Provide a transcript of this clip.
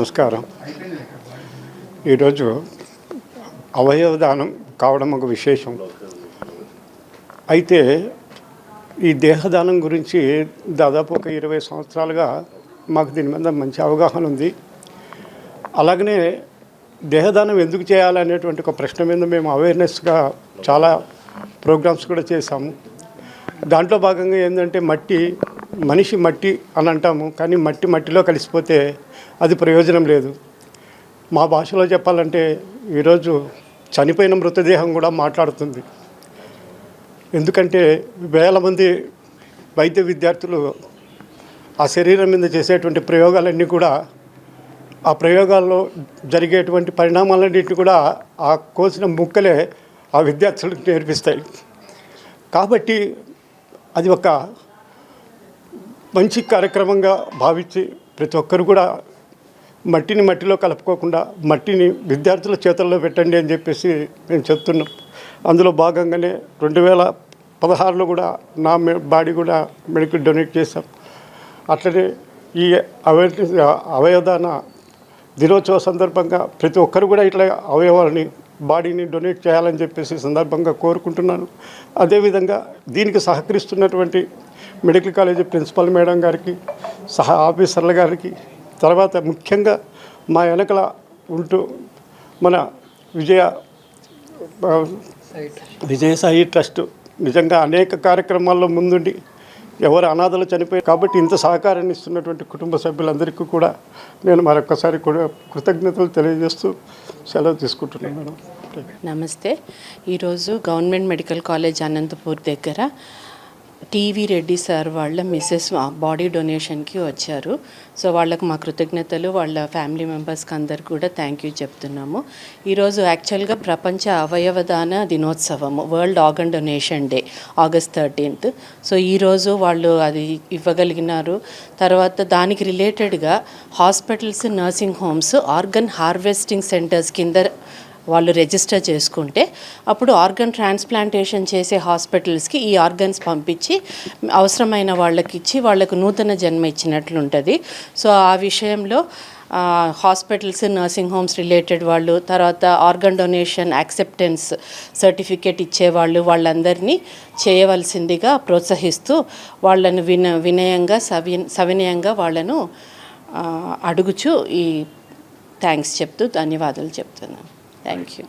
నమస్కారం. ఈరోజు అవయవదానం కావడం ఒక విశేషం. అయితే ఈ దేహదానం గురించి దాదాపు ఒక ఇరవై సంవత్సరాలుగా మాకు దీని మీద మంచి అవగాహన ఉంది. అలాగనే దేహదానం ఎందుకు చేయాలనేటువంటి ఒక ప్రశ్న మీద మేము అవేర్నెస్గా చాలా ప్రోగ్రామ్స్ కూడా చేశాము. దాంట్లో భాగంగా ఏంటంటే మట్టి మనిషి మట్టి అని అంటాము కానీ మట్టి మట్టిలో కలిసిపోతే అది ప్రయోజనం లేదు. మా భాషలో చెప్పాలంటే ఈరోజు చనిపోయిన మృతదేహం కూడా మాట్లాడుతుంది. ఎందుకంటే వేల మంది వైద్య విద్యార్థులు ఆ శరీరం మీద చేసేటువంటి ప్రయోగాలన్నీ కూడా ఆ ప్రయోగాల్లో జరిగేటువంటి పరిణామాలన్నింటినీ కూడా ఆ కోసిన ముక్కలే ఆ విద్యార్థులకు నేర్పిస్తాయి. కాబట్టి అది ఒక మంచి కార్యక్రమంగా భావించి ప్రతి ఒక్కరు కూడా మట్టిని మట్టిలో కలుపుకోకుండా మట్టిని విద్యార్థుల చేతుల్లో పెట్టండి అని చెప్పేసి మేము చెప్తున్నాం. అందులో భాగంగానే రెండు వేల పదహారులో కూడా నా బాడీ కూడా మెడికల్ డొనేట్ చేశాం. అట్లనే ఈ అవయవ అవయవదాన దినోత్సవ సందర్భంగా ప్రతి ఒక్కరు కూడా ఇట్లా అవయవాలని బాడీని డొనేట్ చేయాలని చెప్పేసి సందర్భంగా కోరుకుంటున్నాను. అదేవిధంగా దీనికి సహకరిస్తున్నటువంటి మెడికల్ కాలేజీ ప్రిన్సిపల్ మేడం గారికి సహా ఆఫీసర్ల గారికి తర్వాత ముఖ్యంగా మా వెనకల ఉంటూ మన విజయ విజయసాయి ట్రస్ట్ నిజంగా అనేక కార్యక్రమాల్లో ముందుండి ఎవరు అనాథలు చనిపోయి కాబట్టి ఇంత సహకారాన్ని ఇస్తున్నటువంటి కుటుంబ సభ్యులందరికీ కూడా నేను మరొకసారి కూడా కృతజ్ఞతలు తెలియజేస్తూ సెలవు తీసుకుంటున్నాను మేడం. నమస్తే. ఈరోజు గవర్నమెంట్ మెడికల్ కాలేజ్ అనంతపూర్ దగ్గర టీవీ రెడ్డి సార్ వాళ్ళ మిస్సెస్ బాడీ డొనేషన్కి వచ్చారు. సో వాళ్ళకు మా కృతజ్ఞతలు వాళ్ళ ఫ్యామిలీ మెంబర్స్కి అందరికి కూడా థ్యాంక్ యూ చెప్తున్నాము. ఈరోజు యాక్చువల్గా ప్రపంచ అవయవదాన దినోత్సవము world organ donation day August thirteenth so ఈరోజు వాళ్ళు అది ఇవ్వగలిగినారు. తర్వాత దానికి రిలేటెడ్గా hospitals nursing homes organ harvesting centres కింద వాళ్ళు రిజిస్టర్ చేసుకుంటే అప్పుడు ఆర్గన్ ట్రాన్స్ప్లాంటేషన్ చేసే హాస్పిటల్స్కి ఈ ఆర్గన్స్ పంపించి అవసరమైన వాళ్ళకి ఇచ్చి వాళ్ళకు నూతన జన్మ ఇచ్చినట్లు ఉంటుంది సో ఆ విషయంలో హాస్పిటల్స్ నర్సింగ్ హోమ్స్ రిలేటెడ్ వాళ్ళు తర్వాత ఆర్గన్ డొనేషన్ యాక్సెప్టెన్స్ సర్టిఫికేట్ ఇచ్చేవాళ్ళు వాళ్ళందరినీ చేయవలసిందిగా ప్రోత్సహిస్తూ వాళ్ళను విన వినయంగా సవి సవినయంగా వాళ్ళను అడుగుచు ఈ థ్యాంక్స్ చెప్తూ ధన్యవాదాలు చెప్తున్నాను. Thank you